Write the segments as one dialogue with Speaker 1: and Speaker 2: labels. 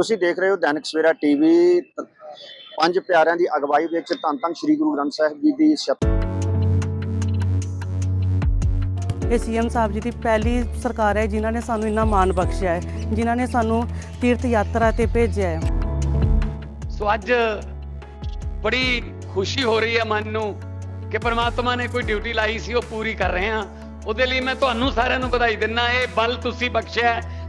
Speaker 1: ਤੁਸੀਂ ਦੇਖ ਰਹੇ ਹੋ ਦੈਨਿਕ ਸਵੇਰਾ ਟੀਵੀ। ਪੰਜ ਪਿਆਰਿਆਂ ਦੀ ਅਗਵਾਈ ਵਿੱਚ ਧੰਨ ਧੰਨ ਸ੍ਰੀ ਗੁਰੂ ਗ੍ਰੰਥ ਸਾਹਿਬ ਜੀ ਦੀ
Speaker 2: ਇਹ ਸੀਐਮ ਸਾਹਿਬ ਜੀ ਦੀ ਪਹਿਲੀ ਸਰਕਾਰ ਹੈ ਜਿਨ੍ਹਾਂ ਨੇ ਸਾਨੂੰ ਇੰਨਾ ਮਾਣ ਬਖਸ਼ਿਆ ਹੈ ਜਿਨ੍ਹਾਂ ਨੇ ਸਾਨੂੰ ਤੀਰਥ ਯਾਤਰਾ ਤੇ ਭੇਜਿਆ ਹੈ।
Speaker 3: ਸੋ ਅੱਜ ਬੜੀ ਖੁਸ਼ੀ ਹੋ ਰਹੀ ਹੈ ਮਨ ਨੂੰ ਕਿ ਪ੍ਰਮਾਤਮਾ ਨੇ ਕੋਈ ਡਿਊਟੀ ਲਾਈ ਸੀ ਉਹ ਪੂਰੀ ਕਰ ਰਹੇ ਹਾਂ। ਉਹਦੇ ਲਈ ਮੈਂ ਤੁਹਾਨੂੰ ਸਾਰਿਆਂ ਨੂੰ ਵਧਾਈ ਦਿੰਦਾ ਇਹ ਬਲ ਤੁਸੀਂ ਬਖਸ਼ਿਆ ਹੈ,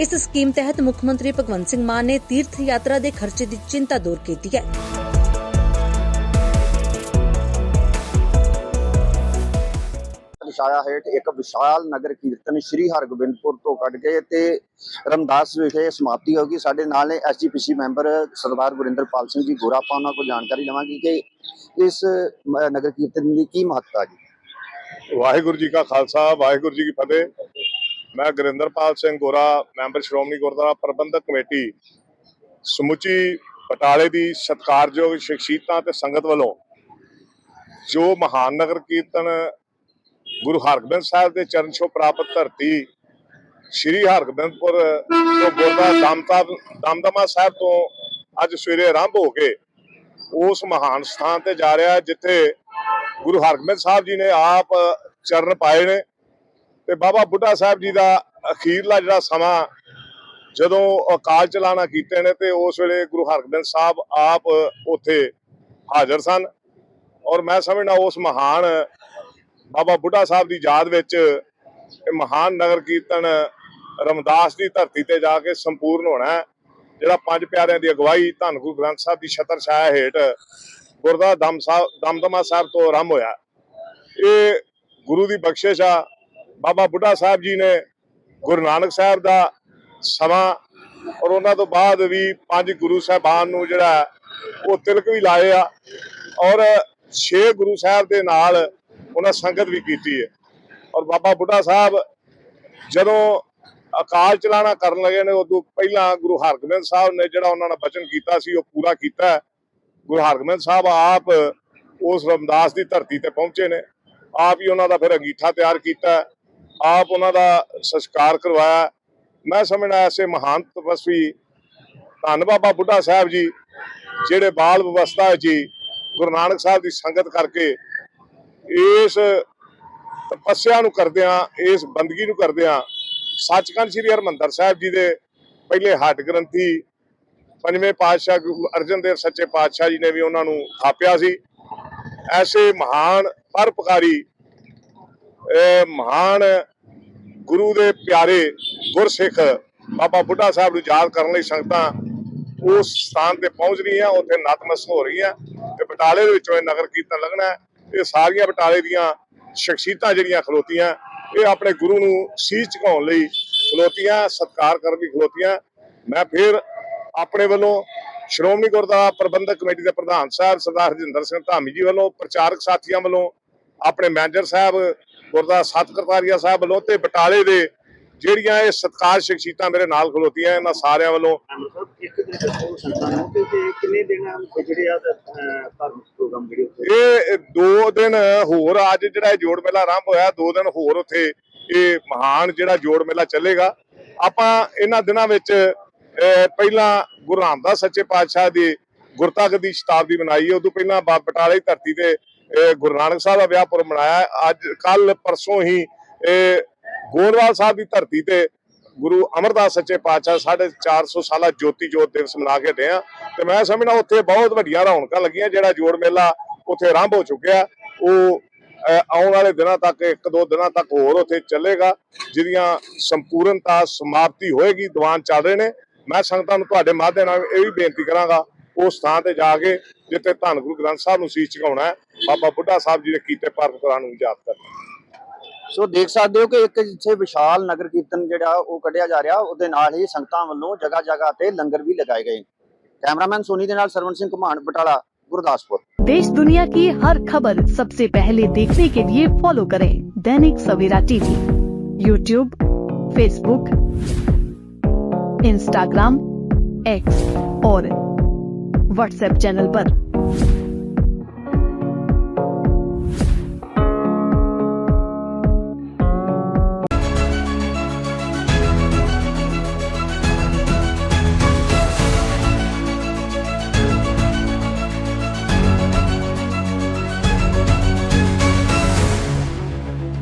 Speaker 4: ਇਸ ਸਕੀਮ ਤਹਿਤ ਮੁੱਖ ਮੰਤਰੀ ਭਗਵੰਤ ਸਿੰਘ ਮਾਨ ਨੇ ਤੀਰਥ ਯਾਤਰਾ ਦੇ ਖਰਚੇ ਦੀ ਚਿੰਤਾ ਦੂਰ ਕੀਤੀ ਹੈ।
Speaker 1: ਵਿਛਾਇਆ ਹੇਠ ਇੱਕ ਵਿਸ਼ਾਲ ਨਗਰ ਕੀਰਤਨ ਸ੍ਰੀ ਹਰਗੋਬਿੰਦਪੁਰ ਤੋਂ ਕੱਢ ਕੇ ਤੇ ਰਮਦਾਸ ਵਿਖੇ ਸਮਾਪਤੀ ਹੋਗੀ ਸਾਡੇ ਨਾਲ ਨੇ ਐਸਜੀਪੀਸੀ ਮੈਂਬਰ ਸਰਦਾਰ ਗੁਰਿੰਦਰਪਾਲ ਸਿੰਘ ਜੀ ਗੋਰਾ ਆਪਾਂ ਉਹਨਾਂ ਕੋਲ ਜਾਣਕਾਰੀ ਲਵਾਂਗੇ ਕਿ ਇਸ ਨਗਰ ਕੀਰਤਨ ਦੀ ਕੀ ਮਹੱਤਤਾ ਜੀ।
Speaker 5: ਵਾਹਿਗੁਰੂ ਜੀ ਕਾ ਖਾਲਸਾ ਵਾਹਿਗੁਰੂ ਜੀ ਕੀ ਫਤਿਹ। ਮੈਂ ਗੁਰਿੰਦਰਪਾਲ ਸਿੰਘ ਗੋਰਾ, ਮੈਂਬਰ ਸ਼੍ਰੋਮਣੀ ਗੁਰਦੁਆਰਾ ਪ੍ਰਬੰਧਕ ਕਮੇਟੀ, ਸਮੁੱਚੀ ਪਟਾਲੇ ਦੀ ਸਤਿਕਾਰਯੋਗ ਸ਼ਖਸੀਅਤਾਂ ਤੇ ਸੰਗਤ ਵੱਲੋਂ ਜੋ ਮਹਾਨ ਨਗਰ ਕੀਰਤਨ ਗੁਰੂ ਹਰਗੋਬਿੰਦ ਸਾਹਿਬ ਦੇ ਚਰਨ ਛੋਹ ਪ੍ਰਾਪਤ ਧਰਤੀ, ਸ਼੍ਰੀ ਹਰਗੋਬਿੰਦਪੁਰ ਤੋਂ ਗੁਰਦੁਆਰਾ ਦਮਤਾ, ਦਮਦਮਾ ਸਾਹਿਬ ਤੋਂ ਅੱਜ ਸਵੇਰੇ ਆਰੰਭ ਹੋ ਕੇ ਉਸ ਮਹਾਨ ਸਥਾਨ ਤੇ ਜਾ ਰਿਹਾ, ਜਿੱਥੇ ਗੁਰੂ ਹਰਗੋਬਿੰਦ ਸਾਹਿਬ ਜੀ ਨੇ ਆਪ ਚਰਨ ਪਾਏ ਨੇ। ਤੇ ਬਾਬਾ ਬੁੱਢਾ ਸਾਹਿਬ ਜੀ ਦਾ ਅਖੀਰਲਾ ਜਿਹੜਾ ਸਮਾਂ ਜਦੋਂ ਅਕਾਲ ਚਲਾਣਾ ਕੀਤੇ ਨੇ ਤੇ ਉਸ ਵੇਲੇ ਗੁਰੂ ਹਰਗੋਬਿੰਦ ਸਾਹਿਬ ਆਪ ਉੱਥੇ ਹਾਜ਼ਰ ਸਨ। ਔਰ ਮੈਂ ਸਮਝਣਾ ਉਸ ਮਹਾਨ ਬਾਬਾ ਬੁੱਢਾ ਸਾਹਿਬ ਦੀ ਯਾਦ ਵਿੱਚ ਇਹ ਮਹਾਨ ਨਗਰ ਕੀਰਤਨ ਰਮਦਾਸ ਦੀ ਧਰਤੀ ਤੇ ਜਾ ਕੇ ਸੰਪੂਰਨ ਹੋਣਾ ਜਿਹੜਾ ਪੰਜ ਪਿਆਰਿਆਂ ਦੀ ਅਗਵਾਈ ਧੰਨ ਗੁਰੂ ਗ੍ਰੰਥ ਸਾਹਿਬ ਦੀ ਛਤਰ ਛਾਇਆ ਹੇਠ ਗੁਰਦਾ ਦਮ ਸਾਹਿਬ ਦਮਦਮਾ ਸਾਹਿਬ ਤੋਂ ਆਰੰਭ ਹੋਇਆ। ਇਹ ਗੁਰੂ ਦੀ ਬਖਸ਼ਿਸ਼ ਆ। ਬਾਬਾ ਬੁੱਢਾ ਸਾਹਿਬ ਜੀ ਨੇ ਗੁਰੂ ਨਾਨਕ ਸਾਹਿਬ ਦਾ ਸਮਾਂ ਔਰ ਉਹਨਾਂ ਤੋਂ ਬਾਅਦ ਵੀ ਪੰਜ ਗੁਰੂ ਸਾਹਿਬਾਨ ਨੂੰ ਜਿਹੜਾ ਉਹ ਤਿਲਕ ਵੀ ਲਾਏ ਆ ਔਰ ਛੇ ਗੁਰੂ ਸਾਹਿਬ ਦੇ ਨਾਲ ਉਹਨਾਂ ਸੰਗਤ ਵੀ ਕੀਤੀ ਹੈ। ਔਰ ਬਾਬਾ ਬੁੱਢਾ ਸਾਹਿਬ ਜਦੋਂ ਅਕਾਲ ਚਲਾਣਾ ਕਰਨ ਲੱਗੇ ਨੇ, ਉਦੋਂ ਪਹਿਲਾਂ ਗੁਰੂ ਹਰਗੋਬਿੰਦ ਸਾਹਿਬ ਨੇ ਜਿਹੜਾ ਉਹਨਾਂ ਨਾਲ ਬਚਨ ਕੀਤਾ ਸੀ, ਉਹ ਪੂਰਾ ਕੀਤਾ ਗੁਰੂ ਹਰਗੋਬਿੰਦ ਸਾਹਿਬ ਆਪ ਉਸ ਰਮਦਾਸ ਦੀ ਧਰਤੀ ਤੇ ਪਹੁੰਚੇ ਨੇ, ਆਪ ਹੀ ਉਹਨਾਂ ਦਾ ਫਿਰ ਅੰਗੀਠਾ ਤਿਆਰ ਕੀਤਾ ਆਪ ਉਹਨਾਂ ਦਾ ਸੰਸਕਾਰ ਕਰਵਾਇਆ। ਮੈਂ ਸਮਝਣਾ ਐਸੇ ਮਹਾਨ ਤਪਸਵੀ ਧੰਨ ਬਾਬਾ ਬੁੱਢਾ ਸਾਹਿਬ ਜੀ, ਜਿਹੜੇ ਬਾਲ ਵਿਵਸਥਾ ਜੀ ਗੁਰੂ ਨਾਨਕ ਸਾਹਿਬ ਦੀ ਸੰਗਤ ਕਰਕੇ ਇਸ ਤਪੱਸਿਆ ਨੂੰ ਕਰਦਿਆਂ, ਇਸ ਬੰਦਗੀ ਨੂੰ ਕਰਦਿਆਂ ਸੱਚਖੰਡ ਸ੍ਰੀ ਹਰਮੰਦਰ ਸਾਹਿਬ ਜੀ ਦੇ ਪਹਿਲੇ ਹੱਟ ਗ੍ਰੰਥੀ ਪੰਜਵੇਂ ਪਾਤਸ਼ਾਹ ਗੁਰੂ ਅਰਜਨ ਦੇਵ ਸੱਚੇ ਪਾਤਸ਼ਾਹ ਜੀ ਨੇ ਵੀ ਉਹਨਾਂ ਨੂੰ ਥਾਪਿਆ ਸੀ। ਐਸੇ ਮਹਾਨ ਪਰਪਕਾਰੀ ਇਹ ਮਹਾਨ ਗੁਰੂ ਦੇ ਪਿਆਰੇ ਗੁਰਸਿੱਖ ਬਾਬਾ ਬੁੱਢਾ ਸਾਹਿਬ ਨੂੰ ਯਾਦ ਕਰਨ ਲਈ ਸੰਗਤਾਂ ਉਸ ਸਥਾਨ ਤੇ ਪਹੁੰਚ ਰਹੀਆਂ, ਉੱਥੇ ਨਤਮਸਤਕ ਹੋ ਰਹੀਆਂ ਤੇ ਬਟਾਲੇ ਦੇ ਵਿੱਚੋਂ ਇਹ ਨਗਰ ਕੀਰਤਨ ਲੱਗਣਾ ਇਹ ਸਾਰੀਆਂ ਬਟਾਲੇ ਦੀਆਂ ਸ਼ਖਸੀਅਤਾਂ ਜਿਹੜੀਆਂ ਖਲੋਤੀਆਂ, ਇਹ ਆਪਣੇ ਗੁਰੂ ਨੂੰ ਸੀਸ ਝੁਕਾਉਣ ਲਈ ਖਲੋਤੀਆਂ, ਸਤਿਕਾਰ ਕਰਨ ਲਈ ਖਲੋਤੀਆਂ। ਮੈਂ ਫਿਰ ਆਪਣੇ ਵੱਲੋਂ ਸ਼੍ਰੋਮਣੀ ਗੁਰਦੁਆਰਾ ਪ੍ਰਬੰਧਕ ਕਮੇਟੀ ਦੇ ਪ੍ਰਧਾਨ ਸਾਹਿਬ ਸਰਦਾਰ ਹਰਜਿੰਦਰ ਸਿੰਘ ਧਾਮੀ ਜੀ ਵੱਲੋਂ, ਪ੍ਰਚਾਰਕ ਸਾਥੀਆਂ ਵੱਲੋਂ, ਆਪਣੇ ਮੈਨੇਜਰ ਸਾਹਿਬ ਗੁਰਦੁਆਰਾ ਸਤ ਕਰਤਾਰੀਆ ਸਾਹਿਬ ਵੱਲੋਂ ਤੇ ਬਟਾਲੇ ਦੇ ਜਿਹੜੀਆਂ ਇਹ ਸਤਿਕਾਰ ਸ਼ਖਸੀਅਤਾਂ ਮੇਰੇ ਨਾਲ ਖਲੋਤੀਆਂ ਇਹਨਾਂ ਸਾਰਿਆਂ ਵੱਲੋਂ। ਇਹ ਦੋ ਦਿਨ ਹੋਰ ਅੱਜ ਜਿਹੜਾ ਇਹ ਜੋੜ ਮੇਲਾ ਆਰੰਭ ਹੋਇਆ ਦੋ ਦਿਨ ਹੋਰ ਉੱਥੇ ਇਹ ਮਹਾਨ ਜਿਹੜਾ ਜੋੜ ਮੇਲਾ ਚੱਲੇਗਾ। ਆਪਾਂ ਇਹਨਾਂ ਦਿਨਾਂ ਵਿੱਚ ਪਹਿਲਾਂ ਗੁਰੂ ਰਾਮਦਾਸ ਸੱਚੇ ਪਾਤਸ਼ਾਹ ਦੀ ਗੁਰਤਕ ਦੀ ਸ਼ਤਾਬਦੀ ਮਨਾਈ ਹੈ ਉਦੋਂ ਪਹਿਲਾਂ ਬਟਾਲੇ ਧਰਤੀ ਤੇ ਗੁਰੂ ਨਾਨਕ ਸਾਹਿਬ ਦਾ ਵਿਆਹ ਪੁਰਬ ਮਨਾਇਆ ਅੱਜ ਕੱਲ ਪਰਸੋਂ ਹੀ ਇਹ ਗੋਰਵਾਲ ਸਾਹਿਬ ਦੀ ਧਰਤੀ ਤੇ ਗੁਰੂ ਅਮਰਦਾਸ ਸੱਚੇ ਪਾਤਸ਼ਾਹ ਸਾਢੇ 400 ਸਾਲਾ ਜੋਤੀ ਜੋਤ ਦਿਵਸ ਮਨਾ ਕੇ ਹਟੇ ਆ ਤੇ ਮੈਂ ਸਮਝਣਾ ਉੱਥੇ ਬਹੁਤ ਵੱਡੀਆਂ ਰੌਣਕਾਂ ਲੱਗੀਆਂ, ਜਿਹੜਾ ਜੋੜ ਮੇਲਾ ਉੱਥੇ ਆਰੰਭ ਹੋ ਚੁੱਕਿਆ ਉਹ ਆਉਣ ਵਾਲੇ ਦਿਨਾਂ ਤੱਕ, ਇੱਕ ਦੋ ਦਿਨਾਂ ਤੱਕ ਹੋਰ ਉੱਥੇ ਚੱਲੇਗਾ, ਜਿਹਦੀਆਂ ਸੰਪੂਰਨਤਾ ਸਮਾਪਤੀ ਹੋਏਗੀ, ਦੀਵਾਨ ਚੱਲ ਰਹੇ ਨੇ। ਮੈਂ ਸੰਗਤਾਂ ਨੂੰ ਤੁਹਾਡੇ ਮਾਧਿਅਮ ਨਾਲ ਇਹ ਵੀ ਬੇਨਤੀ ਕਰਾਂਗਾ ਉਸ ਥਾਂ ਤੇ ਜਾ ਕੇ ਜਿੱਥੇ ਧੰਨ ਗੁਰੂ ਗ੍ਰੰਥ ਸਾਹਿਬ ਨੂੰ ਸੀਸ ਝੁਕਾਉਣਾ ਹੈ ਬਾਬਾ ਬੁੱਢਾ ਸਾਹਿਬ ਜੀ ਦੇ ਕੀਤੇ ਪਰਪਰਾਂ ਨੂੰ ਯਾਦ ਕਰਨਾ
Speaker 1: ਸੋ ਦੇਖ ਸਕਦੇ ਹੋ ਕਿ ਇੱਕ ਜਿੱਥੇ ਵਿਸ਼ਾਲ ਨਗਰ ਕੀਰਤਨ ਜਿਹੜਾ ਉਹ ਕੱਢਿਆ ਜਾ ਰਿਹਾ ਉਹਦੇ ਨਾਲ ਹੀ ਸੰਗਤਾਂ ਵੱਲੋਂ ਜਗ੍ਹਾ ਜਗ੍ਹਾ ਤੇ ਲੰਗਰ ਵੀ ਲਗਾਏ ਗਏ ਕੈਮਰਾਮੈਨ ਸੋਨੀ ਦੇ ਨਾਲ ਸਰਵਨ ਸਿੰਘ ਘੁਮਾਣ ਬਟਾਲਾ ਗੁਰਦਾਸਪੁਰ
Speaker 6: देश दुनिया की हर खबर सबसे पहले देखने के लिए फॉलो करें Dainik Savera TV YouTube Facebook Instagram X और व्हाट्सएप चैनल पर।